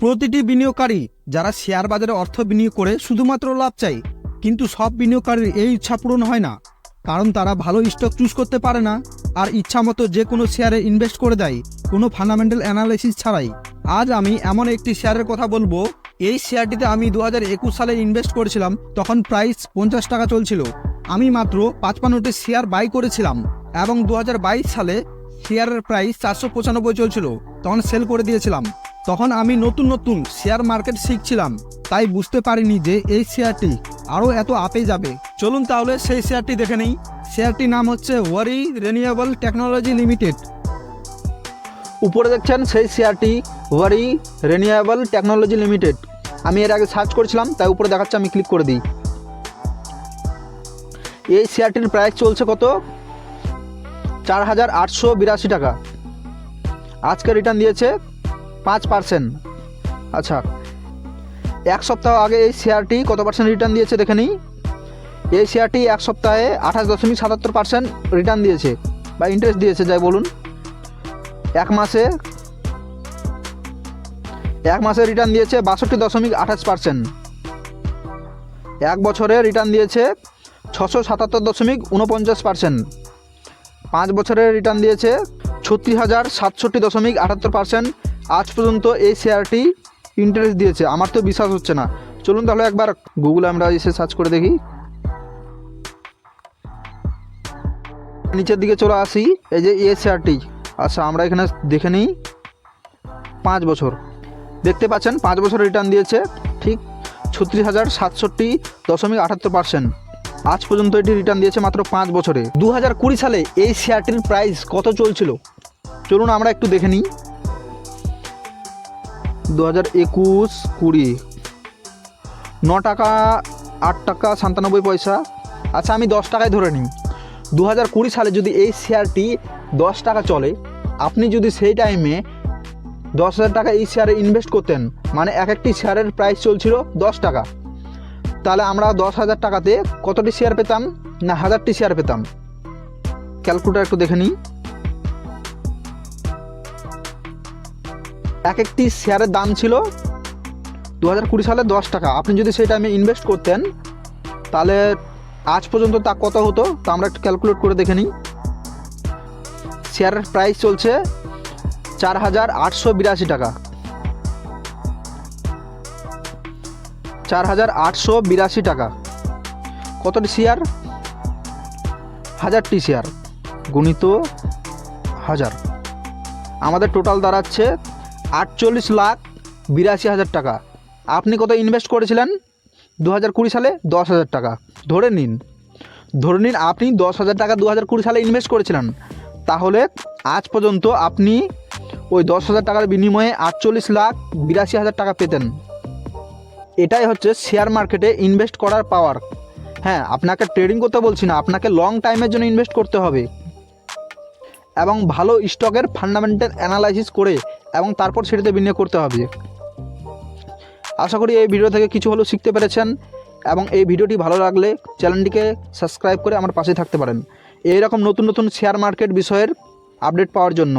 প্রতিটি বিনিয়োগকারী যারা শেয়ার বাজারে অর্থ বিনিয়োগ করে শুধুমাত্র লাভ চাই কিন্তু সব বিনিয়োগকারীর এই ইচ্ছা পূরণ হয় না। কারণ তারা ভালো স্টক চুজ করতে পারে না, আর ইচ্ছা মতো যে কোনো শেয়ারে ইনভেস্ট করে দেয়, কোনো ফান্ডামেন্টাল অ্যানালাইসিস ছাড়াই। আজ আমি এমন একটি শেয়ারের কথা বলব, এই শেয়ারটিতে আমি দু হাজার একুশ সালে ইনভেস্ট করেছিলাম, তখন প্রাইস পঞ্চাশ টাকা চলছিল। আমি মাত্র পাঁচপান্নটি শেয়ার বাই করেছিলাম, এবং দু হাজার বাইশ সালে শেয়ারের প্রাইস চারশো পঁচানব্বই চলছিল, তখন সেল করে দিয়েছিলাম। তখন আমি নতুন নতুন শেয়ার মার্কেট শিখছিলাম, তাই বুঝতে পারিনি যে এই শেয়ারটি আরও এত আপে যাবে। চলুন তাহলে সেই শেয়ারটি দেখে নেই। শেয়ারটির নাম হচ্ছে ওয়ারি রিনিউয়েবল টেকনোলজি লিমিটেড। উপরে দেখছেন সেই শেয়ারটি ওয়ারি রিনিউয়েবল টেকনোলজি লিমিটেড। আমি এর আগে সার্চ করেছিলাম, তাই উপরে দেখাচ্ছে, আমি ক্লিক করে দিই। এই শেয়ারটির প্রাইস চলছে কত? চার হাজার আটশো বিরাশি টাকা। আজকে রিটার্ন দিয়েছে পাঁচ পার্সেন্ট। আচ্ছা এক সপ্তাহ আগে এই শেয়ারটি কত পার্সেন্ট রিটার্ন দিয়েছে দেখে নিই। এই শেয়ারটি এক সপ্তাহে আঠাশ দশমিক সাতাত্তর পার্সেন্ট রিটার্ন দিয়েছে বা ইন্টারেস্ট দিয়েছে, যাই বলুন। এক মাসে এক মাসে রিটার্ন দিয়েছে বাষট্টি দশমিক আঠাশ পার্সেন্ট। এক বছরে রিটার্ন দিয়েছে ছশো সাতাত্তর দশমিক উনপঞ্চাশ পার্সেন্ট। পাঁচ বছরে রিটার্ন দিয়েছে ছত্রিশ হাজার সাতষট্টি দশমিক আটাত্তর পার্সেন্ট। আজ পর্যন্ত এই শেয়ারটি ইন্টারেস্ট দিয়েছে। আমার তো বিশ্বাস হচ্ছে না। চলুন তাহলে একবার গুগলে আমরা এসে সার্চ করে দেখি। নিচের দিকে চলে আসি, এই যে এই শেয়ারটি। আচ্ছা আমরা এখানে দেখে নিই। পাঁচ বছর। দেখতে পাচ্ছেন, পাঁচ বছর রিটার্ন দিয়েছে। ঠিক ছত্রিশ হাজার সাতষট্টি দশমিক আটাত্তর পার্সেন্ট আজ পর্যন্ত এটি রিটার্ন দিয়েছে মাত্র পাঁচ বছরে। দু হাজার কুড়ি সালে এই শেয়ারটির প্রাইস কত চলছিল? চলুন আমরা একটু দেখে নিই। দু হাজার একুশ কুড়ি। ন টাকা, আট টাকা, সাতানব্বই পয়সা। আচ্ছা আমি দশ টাকায় ধরে নিই। দু হাজার কুড়ি সালে যদি এই শেয়ারটি দশ টাকা চলে, আপনি যদি সেই টাইমে দশ হাজার টাকা এই শেয়ারে ইনভেস্ট করতেন মানে এক একটি শেয়ারের প্রাইস চলছিল দশ টাকা, তাহলে আমরা দশ হাজার টাকাতে কতটি শেয়ার পেতাম? না, হাজারটি শেয়ার পেতাম। ক্যালকুলেটার একটু দেখে নিই। এক একটি শেয়ারের দাম ছিল দু হাজার কুড়ি সালে দশ টাকা। আপনি যদি সেই টাইমে ইনভেস্ট করতেন, তাহলে আজ পর্যন্ত তা কত হতো? তা আমরা একটু ক্যালকুলেট করে দেখে নিই। শেয়ারের প্রাইস চলছে চার হাজার আটশো বিরাশি টাকা। চার হাজার আটশো বিরাশি টাকা। কতটি শেয়ার? হাজারটি শেয়ার। গুণিত হাজার। আমাদের টোটাল দাঁড়াচ্ছে আটচল্লিশ লাখ বিরাশি হাজার টাকা। আপনি কত ইনভেস্ট করেছিলেন? দু হাজার কুড়ি সালে দশ হাজার টাকা। ধরে নিন। ধরে নিন আপনি দশ হাজার টাকা দু হাজার কুড়ি সালে ইনভেস্ট করেছিলেন। তাহলে আজ পর্যন্ত আপনি ওই দশ হাজার টাকার বিনিময়ে আটচল্লিশ লাখ বিরাশি হাজার টাকা পেতেন। এটাই হচ্ছে শেয়ার মার্কেটে ইনভেস্ট করার পাওয়ার হ্যাঁ আপনাকে ট্রেডিং করতে বলছি না, আপনাকে লং টাইমের জন্য ইনভেস্ট করতে হবে। এবং ভালো স্টকের ফান্ডামেন্টাল অ্যানালাইসিস করে এবং তারপর সেটাতে বিনিয়োগ করতে হবে। আশা করি এই ভিডিও থেকে কিছু হলেও শিখতে পেরেছেন এবং এই ভিডিওটি ভালো লাগলে চ্যানেলটিকে সাবস্ক্রাইব করে আমার পাশে থাকতে পারেন। এইরকম নতুন নতুন শেয়ার মার্কেট বিষয়ের আপডেট পাওয়ার জন্য।